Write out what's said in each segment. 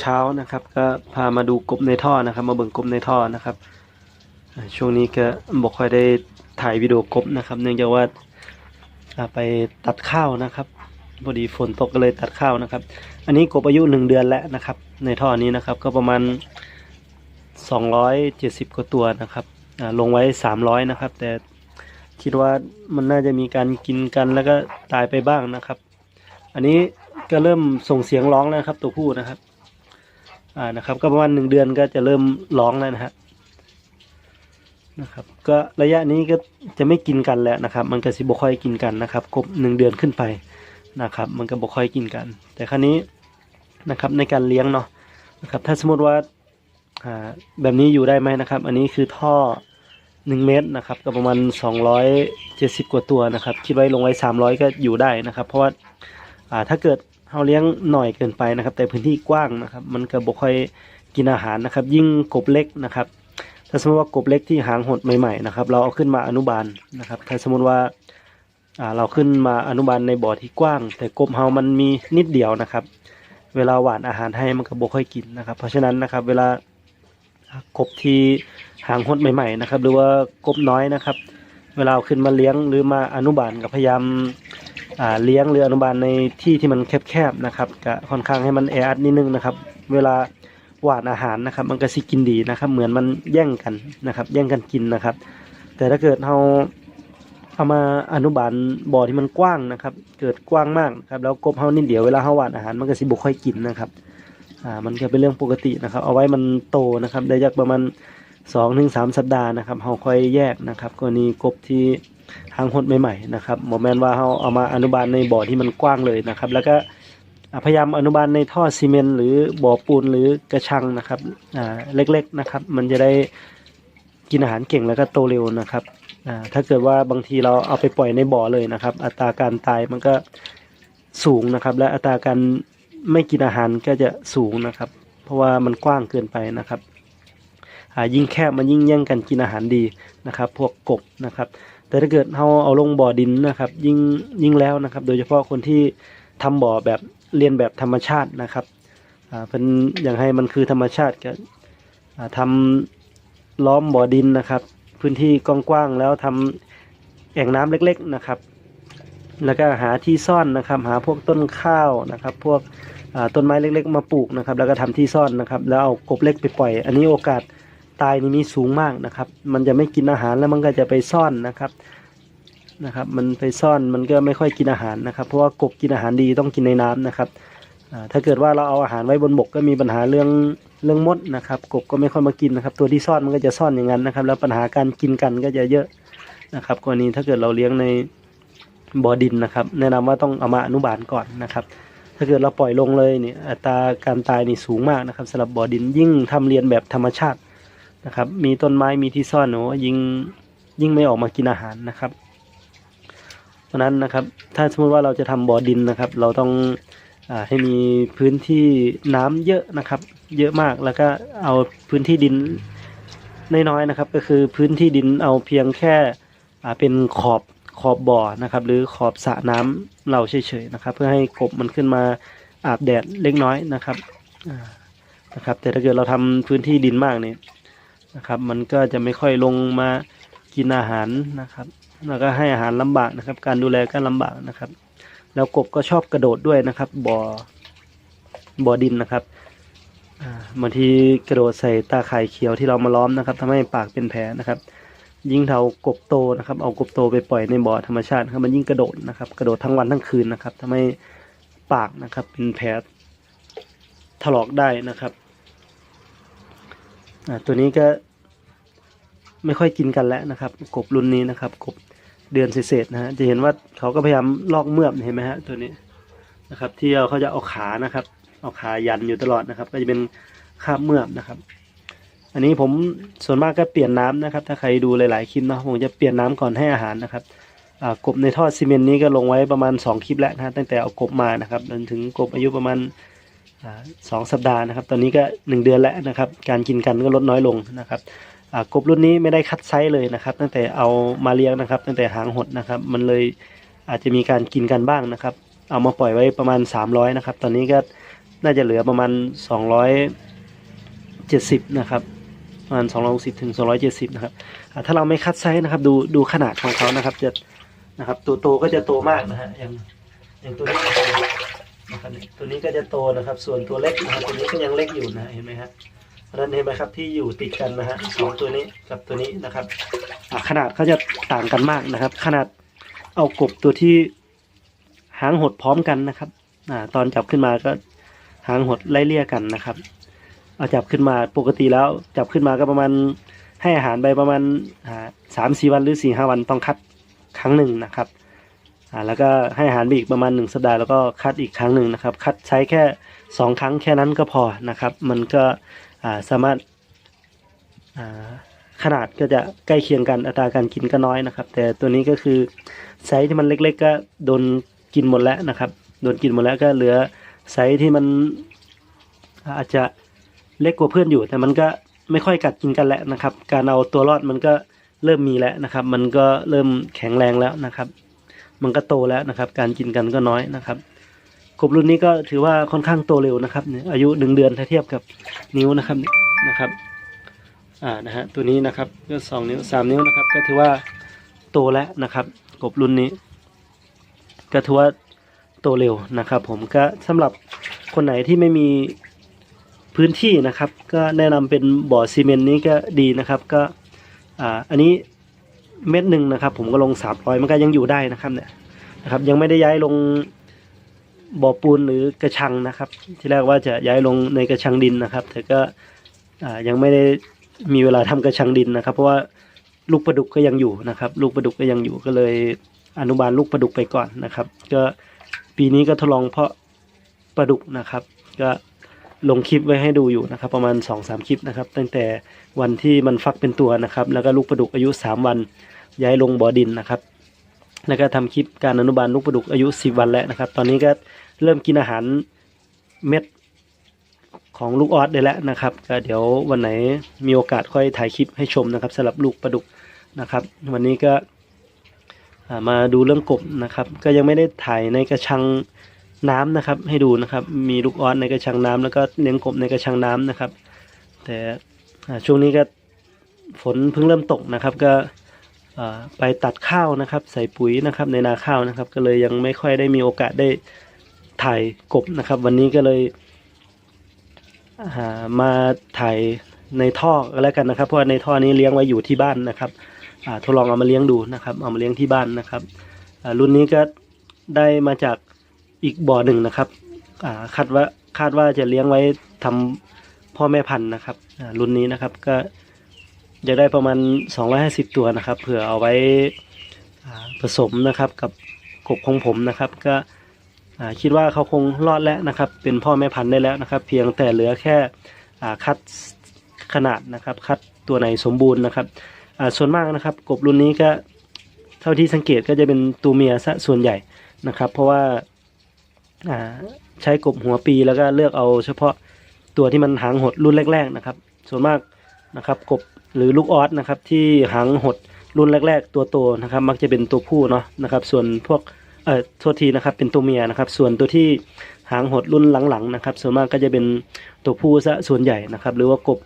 เช้านะครับ ก็พามาดูกบในท่อนะครับ มาเบิ่งกบในท่อนะครับ ช่วงนี้ก็บอกค่อยได้ถ่ายวิดีโอกบนะครับ เนื่องจากว่าไปตัดข้าวนะครับพอดีฝนตกก็เลยตัดข้าวนะครับ อันนี้กบอายุหนึ่งเดือนแล้วนะครับ ในท่อนี้นะครับ ก็ประมาณสองร้อยเจ็ดสิบกว่าตัวนะครับลงไว้สามร้อยนะครับ แต่คิดว่ามันน่าจะมีการกินกันแล้วก็ตายไปบ้างนะครับ อันนี้ก็เริ่มส่งเสียงร้องแล้วครับตัวผู้นะครับ อ่านะครับ ก็ประมาณหนึ่งเดือนก็จะเริ่มร้องแล้วนะฮะนะครับ ก็ระยะนี้ก็จะไม่กินกันแล้วนะครับ มันก็สิบค่อยกินกันนะครับกบหนึ่งเดือนขึ้นไปนะครับ มันก็บ่ค่อยกินกัน แต่ครั้นี้นะครับในการเลี้ยงเนาะนะครับ ถ้าสมมติว่าแบบนี้อยู่ได้ไหมนะครับ อันนี้คือท่อหนึ่งเมตรนะครับ ก็ประมาณสองร้อยเจ็ดสิบกว่าตัวนะครับ คิดไว้ลงไว้สามร้อยก็อยู่ได้นะครับ เพราะว่าถ้าเกิด เราเลี้ยงหน่อยเกินไปนะครับ แต่พื้นที่กว้างนะครับ มันก็บ่ค่อยกินอาหารนะครับ ยิ่งกบเล็กนะครับ ถ้าสมมติว่ากบเล็กที่หางหดใหม่ๆนะครับ เราเอาขึ้นมาอนุบาลนะครับ ถ้าสมมติว่าเราขึ้นมาอนุบาลในบ่อที่กว้าง แต่กบเฮามันมีนิดเดียวนะครับ เวลาหวานอาหารให้มันก็บ่ค่อยกินนะครับ เพราะฉะนั้นนะครับ เวลากบที่หางหดใหม่ ๆ นะครับ หรือว่ากบน้อยนะครับ เวลาเอาขึ้นมาเลี้ยงหรือมาอนุบาลก็พยายาม เลี้ยงหรืออนุบาลในที่ที่มันแคบๆนะครับก็ค่อนข้างให้มันแออัดนิดนึงนะครับ เวลาหวานอาหารนะครับ มันก็สิกินดีนะครับ เหมือนมันแย่งกันนะครับ แย่งกันกินนะครับ แต่ถ้าเกิดเราเอามาอนุบาลบ่อที่มันกว้างนะครับ เกิดกว้างมากนะครับแล้วกบเฮานิดเดียวเวลาเฮาหวานอาหารมันก็สิบ่ค่อยกินนะครับอ่ามันก็เป็นเรื่องปกตินะครับ เอาไว้มันโตนะครับ ได้จากประมาณสองถึงสามสัปดาห์นะครับเฮาค่อยแยกนะครับ กรณีกบที่ หางหดใหม่ๆนะครับหมอแมนว่าเขาเอามาอนุบาลในบ่อที่มันกว้างเลยนะครับ แล้วก็พยายามอนุบาลในท่อซีเมนต์หรือบ่อปูนหรือกระชังนะครับเล็กๆนะครับ มันจะได้กินอาหารเก่งแล้วก็โตเร็วนะครับถ้าเกิดว่าบางทีเราเอาไปปล่อยในบ่อเลยนะครับ อัตราการตายมันก็สูงนะครับ และอัตราการไม่กินอาหารก็จะสูงนะครับ เพราะว่ามันกว้างเกินไปนะครับยิ่งแคบมันยิ่งแย่งกันกินอาหารดีนะครับ พวกกบนะครับ แต่ถ้าเกิดเราเอาลงบ่อดินนะครับ ยิ่งยิ่งแล้วนะครับ โดยเฉพาะคนที่ทำบ่อแบบเรียนแบบธรรมชาตินะครับอ่าเป็นอย่างให้มันคือธรรมชาติก็อ่าทำล้อมบ่อดินนะครับ พื้นที่กว้างๆแล้วทำแอ่งน้ำเล็ก ๆนะครับ แล้วก็หาที่ซ่อนนะครับ หาพวกต้นข้าวนะครับ พวกต้นไม้เล็ก ๆ มาปลูกนะครับ แล้วก็ทำที่ซ่อนนะครับ แล้วเอากบเล็กไปปล่อย อันนี้โอกาส ตายนี่มีสูงมากนะครับ มันจะไม่กินอาหารแล้วมันก็จะไปซ่อนนะครับนะครับ มันไปซ่อนมันก็ไม่ค่อยกินอาหารนะครับ เพราะว่ากบกินอาหารดีต้องกินในน้ำนะครับถ้าเกิดว่าเราเอาอาหารไว้บนบกก็มีปัญหาเรื่องเรื่องมดนะครับ กบก็ไม่ค่อยมากินนะครับ ตัวที่ซ่อนมันก็จะซ่อนอย่างนั้นนะครับ แล้วปัญหาการกินกันก็จะเยอะนะครับ กรณีถ้าเกิดเราเลี้ยงในบ่อดินนะครับ แนะนำว่าต้องเอามาอนุบาลก่อนนะครับ ถ้าเกิดเราปล่อยลงเลยเนี่ยอัตราการตายนี่สูงมากนะครับสำหรับบ่อดินยิ่งทำเรียนแบบธรรมชาติ นะครับ มีต้นไม้มีที่ซ่อนหนูยิ่งยิ่งไม่ออกมากินอาหารนะครับ เพราะนั้นนะครับ ถ้าสมมติว่าเราจะทำบ่อดินนะครับ เราต้องอให้มีพื้นที่น้ำเยอะนะครับ เยอะมากแล้วก็เอาพื้นที่ดินน้อยๆนะครับ ก็คือพื้นที่ดินเอาเพียงแค่เป็นขอบขอบบ่อนะครับ หรือขอบสระน้ำเราเฉยๆนะครับ เพื่อให้กบมันขึ้นมาอาบแดดเล็กน้อยนะครับนะครับ แต่ถ้าเกิดเราทำพื้นที่ดินมากเนี่ย นะครับ มันก็จะไม่ค่อยลงมากินอาหารนะครับ แล้วก็ให้อาหารลำบากนะครับ การดูแลก็ลำบากนะครับ แล้วกบก็ชอบกระโดดด้วยนะครับบ่อบ่อดินนะครับบางทีกระโดดใส่ตาข่ายเขียวที่เรามาล้อมนะครับทำให้ปากเป็นแผลนะครับ ยิ่งเท่ากบโตนะครับ เอากบโตไปปล่อยในบ่อธรรมชาติครับมันยิ่งกระโดดนะครับ กระโดดทั้งวันทั้งคืนนะครับทำให้ปากนะครับเป็นแผลถลอกได้นะครับ ตัวนี้ก็ไม่ค่อยกินกันแล้วนะครับ กบรุ่นนี้นะครับ กบเดือนเศษนะฮะจะเห็นว่าเขาก็พยายามลอกเมือบเห็นไหมฮะตัวนี้นะครับที่เขาจะเอาขานะครับ เอาขายันอยู่ตลอดนะครับ ก็จะเป็นคราบเมือบนะครับ อันนี้ผมส่วนมากก็เปลี่ยนน้ำนะครับ ถ้าใครดูหลายๆคลิปเนาะผมจะเปลี่ยนน้ำก่อนให้อาหารนะครับกบในท่อซีเมนต์นี้ก็ลงไว้ประมาณ 2 คลิปแล้วนะตั้งแต่เอากบมานะครับจนถึงกบอายุประมาณ สองสัปดาห์นะครับ ตอนนี้ก็หนึ่งเดือนแล้วนะครับ การกินกันก็ลดน้อยลงนะครับกบรุ่นนี้ไม่ได้คัดไซส์เลยนะครับ ตั้งแต่เอามาเลี้ยงนะครับ ตั้งแต่หางหดนะครับ มันเลยอาจจะมีการกินกันบ้างนะครับ เอามาปล่อยไว้ประมาณ 300นะครับ ตอนนี้ก็น่าจะเหลือประมาณสองร้อยเจ็ดสิบนะครับประมาณสองร้อยสิบถึงสองร้อยเจ็ดสิบนะครับถ้าเราไม่คัดไซส์นะครับดูดูขนาดของเขานะครับจะนะครับตัวโตก็จะโตมากนะฮะอย่างอย่างตัวนี้ นะครับตัวนี้ก็จะโตนะครับ ส่วนตัวเล็กนะครับตัวนี้ก็ยังเล็กอยู่นะเห็นไหมฮะเพราะนั้นเห็นไหมครับที่อยู่ติดกันนะฮะสองตัวนี้กับตัวนี้นะครับขนาดเขาจะต่างกันมากนะครับ ขนาดเอากบตัวที่หางหดพร้อมกันนะครับอ่าตอนจับขึ้นมาก็หางหดไล่เลี่ยกันนะครับ เอาจับขึ้นมาปกติแล้ว จับขึ้นมาก็ประมาณให้อาหารไปประมาณสามสี่วันหรือสี่ห้าวันต้องคัดครั้งหนึ่งนะครับ อ่าแล้วก็ให้อาหารไปอีกประมาณหนึ่งสัปดาห์แล้วก็คัดอีกครั้งหนึ่งนะครับ คัดใช้แค่สองครั้งแค่นั้นก็พอนะครับ มันก็อ่าสามารถอ่าขนาดก็จะใกล้เคียงกันอัตราการกินก็น้อยนะครับ แต่ตัวนี้ก็คือไซส์ที่มันเล็ก ๆ ก็โดนกินหมดแล้วนะครับโดนกินหมดแล้วก็เหลือไซส์ที่มันอาจจะเล็กกว่าเพื่อนอยู่ แต่มันก็ไม่ค่อยกัดกินกันแล้วนะครับ การเอาตัวรอดมันก็เริ่มมีแล้วนะครับ มันก็เริ่มแข็งแรงแล้วนะครับ มันก็โตแล้วนะครับ การกินกันก็น้อยนะครับกบรุ่นนี้ก็ถือว่าค่อนข้างโตเร็วนะครับอายุหนึ่งเดือนถ้าเทียบกับนิ้วนะครับนะครับอ่านะฮะตัวนี้นะครับก็สองนิ้วสามนิ้วนะครับ ก็ถือว่าโตแล้วนะครับ กบรุ่นนี้ ก็ถือว่าโตเร็วนะครับ ผมก็สำหรับคนไหนที่ไม่มีพื้นที่นะครับ ก็แนะนำเป็นบ่อซีเมนต์นี้ก็ดีนะครับ ก็อ่าอันนี้ เม็ดหนึ่งนะครับ ผมก็ลงสามร้อยมันก็ยังอยู่ได้นะครับ เนี่ยนะครับ ยังไม่ได้ย้ายลงบ่อปูนหรือกระชังนะครับ ที่แรกว่าจะย้ายลงในกระชังดินนะครับ แต่ก็ยังไม่ได้มีเวลาทำกระชังดินนะครับ เพราะว่าลูกปลาดุกก็ยังอยู่นะครับ ลูกปลาดุกก็ยังอยู่ก็เลยอนุบาลลูกปลาดุกไปก่อนนะครับ ก็ปีนี้ก็ทดลองเพาะปลาดุกนะครับ ก็ ลงคลิปไว้ให้ดูอยู่นะครับ ประมาณ2อสคลิปนะครับ ตั้งแต่วันที่มันฟักเป็นตัวนะครับ แล้วก็ลูกปลาดุกอายุ 3 วัน ย้ายลงบ่อดินนะครับ แล้วก็ทำคลิปการอนุบาลลูกปลาดุกอายุ 10 วันแล้วนะครับ ตอนนี้ก็เริ่มกินอาหารเม็ดของลูกออสได้แล้วนะครับก็เดี๋ยววันไหนมีโอกาสค่อยถ่ายคลิปให้ชมนะครับสำหรับลูกปลาดุกนะครับ วันนี้ก็มาดูเรื่องกบนะครับ ก็ยังไม่ได้ถ่ายในกระชัง น้ำนะครับ ให้ดูนะครับ มีลูกออสในกระชังน้ำแล้วก็เลี้ยงกบในกระชังน้ำนะครับ แต่ช่วงนี้ก็ฝนเพิ่งเริ่มตกนะครับ ก็ไปตัดข้าวนะครับ ใส่ปุ๋ยนะครับ ในนาข้าวนะครับ ก็เลยยังไม่ค่อยได้มีโอกาสได้ถ่ายกบนะครับ วันนี้ก็เลยามาถ่ายในท่อแล้วกันนะครับ เพราะในท่อนี้เลี้ยงไว้อยู่ที่บ้านนะครับทดลองเอามาเลี้ยงดูนะครับ เอามาเลี้ยงที่บ้านนะครับรุ่นนี้ก็ได้มาจาก อีกบ่อหนึ่งนะครับคาดว่าคาดว่าจะเลี้ยงไว้ทำพ่อแม่พันธุ์นะครับรุ่นนี้นะครับก็จะได้ประมาณ 250 ตัวนะครับ เผื่อเอาไว้ผสมนะครับกับกบของผมนะครับ ก็คิดว่าเขาคงรอดแล้วนะครับ เป็นพ่อแม่พันธุ์ได้แล้วนะครับ เพียงแต่เหลือแค่คัดขนาดนะครับ คัดตัวไหนสมบูรณ์นะครับส่วนมากนะครับ กบรุ่นนี้ก็เท่าที่สังเกตก็จะเป็นตัวเมียซะส่วนใหญ่นะครับ เพราะว่า ใช้กบหัวปีแล้วก็เลือกเอาเฉพาะตัวที่มันหางหดรุ่นแรก ๆ นะครับ ส่วนมากนะครับ กบหรือลูกออสนะครับ ที่หางหดรุ่นแรก ๆ ตัวโตนะครับ มักจะเป็นตัวผู้เนาะนะครับ ส่วนพวกเอ่อโทษทีนะครับ เป็นตัวเมียนะครับ ส่วนตัวที่หางหดรุ่นหลังๆนะครับ ส่วนมากก็จะเป็นตัวผู้ซะส่วนใหญ่นะครับ หรือว่ากบ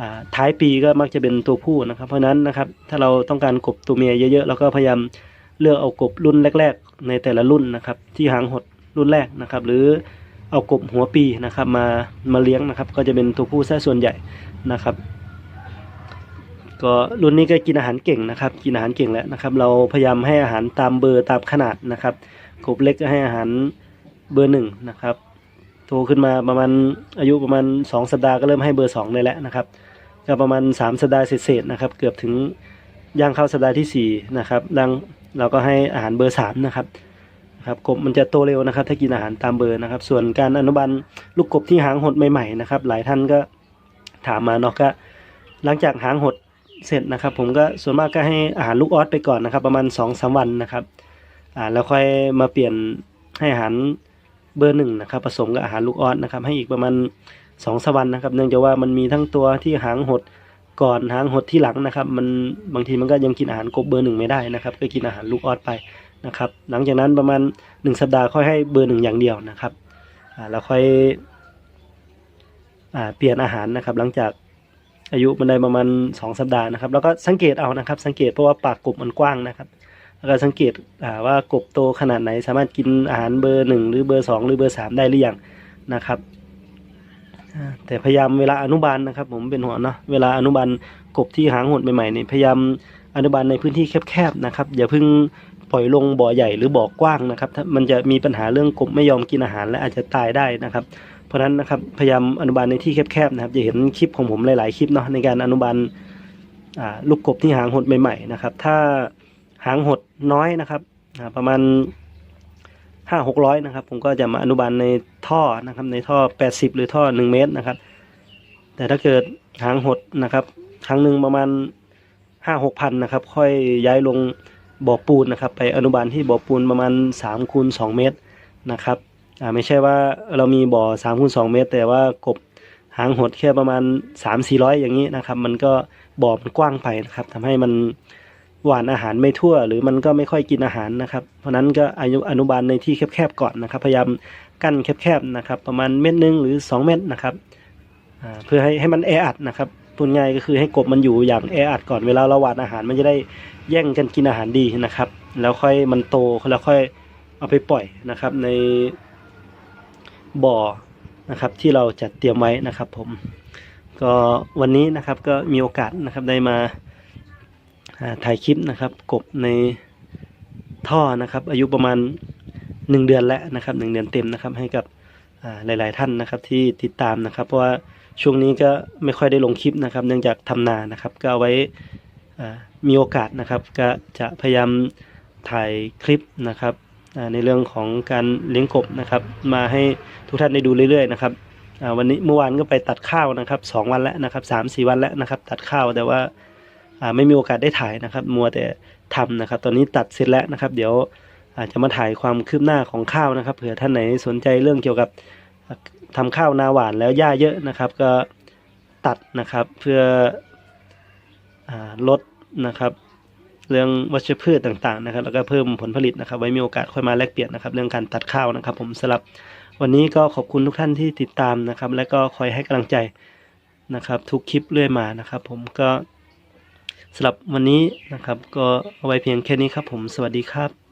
อ่าท้ายปีก็มักจะเป็นตัวผู้นะครับ เพราะฉะนั้นนะครับ ถ้าเราต้องการกบตัวเมียเยอะๆเราก็พยายามเลือกเอากบรุ่นแรก ๆ ในแต่ละรุ่นนะครับ ที่หางหด รุ่นแรกนะครับ หรือเอากบหัวปีนะครับ มามาเลี้ยงนะครับ ก็จะเป็นตัวผู้ซะส่วนใหญ่นะครับ ก็รุ่นนี้ก็กินอาหารเก่งนะครับ กินอาหารเก่งแล้วนะครับ เราพยายามให้อาหารตามเบอร์ตามขนาดนะครับกบเล็กก็ให้อาหารเบอร์หนึ่งนะครับโตขึ้นมาประมาณอายุประมาณสองสัปดาห์ก็เริ่มให้เบอร์สองได้แล้วนะครับก็ประมาณสามสัปดาห์เศษๆนะครับ เกือบถึงย่างเข้าสัปดาห์ที่สี่นะครับดังเราก็ให้อาหารเบอร์สามนะครับ ครับกบมันจะโตเร็วนะครับ ถ้ากินอาหารตามเบอร์นะครับ ส่วนการอนุบาลลูกกบที่หางหดใหม่ๆนะครับ หลายท่านก็ถามมาเนาะก็ หลังจากหางหดเสร็จนะครับ ผมก็ส่วนมากก็ให้อาหารลูกออสไปก่อนนะครับ ประมาณ2อสวันนะครับอ่าแล้วค่อยมาเปลี่ยนให้อาหารเบอร์หนึ่งนะครับ ผสมกับอาหารลูกออสนะครับ ให้อีกประมาณ2องสวันนะครับ เนื่องจากว่ามันมีทั้งตัวที่หางหดก่อนหางหดที่หลังนะครับ มันบางทีมันก็ยังกินอาหารกบเบอร์หนึ่งไม่ได้นะครับ ก็กินอาหารลูกออสไป นะครับ หลังจากนั้นประมาณ 1 สัปดาห์ค่อยให้เบอร์หนึ่งอย่างเดียวนะครับอ่าแล้วค่อยอเปลี่ยนอาหารนะครับ หลังจากอายุมันได้ประมาณสองสัปดาห์นะครับ แล้วก็สังเกตเอานะครับ สังเกตเพราะว่าปากกบมันกว้างนะครับ แล้วก็สังเกตอ่าว่ากบโตขนาดไหน สามารถกินอาหารเบอร์หนึ่งหรือเบอร์สองหรือเบอร์สามได้หรือยังนะครับแต่พยายามเวลาอนุบาลนะครับ ผมเป็นห่วงเนาะเวลาอนุบาลกบที่หางหดใหม่ๆนี่พยายามอนุบาลในพื้นที่แคบๆนะครับอย่าเพิ่ง ปล่อยลงบ่อใหญ่หรือบ่อกว้างนะครับถ้ามันจะมีปัญหาเรื่องกบไม่ยอมกินอาหารและอาจจะตายได้นะครับ เพราะฉะนั้นนะครับพยายามอนุบาลในที่แคบๆนะครับ จะเห็นคลิปของผมหลาย ๆ คลิปเนาะในการอนุบาลลูกกบที่หางหดใหม่ๆนะครับ ถ้าหางหดน้อยนะครับประมาณห้าหกร้อยนะครับผมก็จะมาอนุบาลในท่อนะครับ ในท่อแปดสิบหรือท่อหนึ่งเมตรนะครับ แต่ถ้าเกิดหางหดนะครับ ครั้งหนึ่งประมาณห้าหกพันนะครับ ค่อยย้ายลง บ่อปูนนะครับ ไปอนุบาลที่บ่อปูนประมาณสามคูณสองเมตรนะครับอ่าไม่ใช่ว่าเรามีบ่อสามคูณสองเมตร แต่ว่ากบหางหดแค่ประมาณสามสี่ร้อยอย่างนี้นะครับ มันก็บ่อมันกว้างไปนะครับทำให้มันหวานอาหารไม่ทั่ว หรือมันก็ไม่ค่อยกินอาหารนะครับ เพราะนั้นก็อายุอนุบาลในที่แคบๆก่อนนะครับ พยายามกั้นแคบๆนะครับ ประมาณเม็ดหนึงหรือสองเม็ดนะครับอ่าเพื่อให้ให้มันแออัดนะครับ พูดง่ายก็คือให้กบมันอยู่อย่างแออัดก่อนเวลาเราหว่านอาหารมันจะได้แย่งกันกินอาหารดีนะครับ แล้วค่อยมันโตแล้วค่อยเอาไปปล่อยนะครับ ในบ่อนะครับ ที่เราจัดเตรียมไว้นะครับ ผม ก็วันนี้นะครับก็มีโอกาสนะครับได้มาถ่ายคลิปนะครับ กบในท่อนะครับ อายุประมาณหนึ่งเดือนแล้วนะครับหนึ่งเดือนเต็มนะครับ ให้กับหลาย ๆ ท่านนะครับ ที่ติดตามนะครับ เพราะว่า ช่วงนี้ก็ไม่ค่อยได้ลงคลิปนะครับ เนื่องจากทำนานะครับ ก็เอาไว้มีโอกาสนะครับ ก็จะพยายามถ่ายคลิปนะครับในเรื่องของการเลี้ยงกบนะครับ มาให้ทุกท่านได้ดูเรื่อยๆนะครับวันนี้เมื่อวานก็ไปตัดข้าวนะครับสองวันแล้วนะครับสามสี่วันแล้วนะครับ ตัดข้าวแต่ว่าอ่าไม่มีโอกาสได้ถ่ายนะครับ มัวแต่ทำนะครับ ตอนนี้ตัดเสร็จแล้วนะครับ เดี๋ยวอาจจะมาถ่ายความคืบหน้าของข้าวนะครับ เผื่อท่านไหนสนใจเรื่องเกี่ยวกับ ทำข้าวนาหวานแล้วหญ้าเยอะนะครับ ก็ตัดนะครับเพื่ออลดนะครับ เรื่องวัชพืชต่างๆนะครับ แล้วก็เพิ่มผลผลิตนะครับ ไว้มีโอกาสค่อยมาแลกเปลี่ยนนะครับ เรื่องการตัดข้าวนะครับ ผมสำหรับวันนี้ก็ขอบคุณทุกท่านที่ติดตามนะครับ และก็คอยให้กำลังใจนะครับ ทุกคลิปเรื่อยมานะครับ ผมก็สำหรับวันนี้นะครับ ก็เอาไว้เพียงแค่นี้ครับ ผมสวัสดีครับ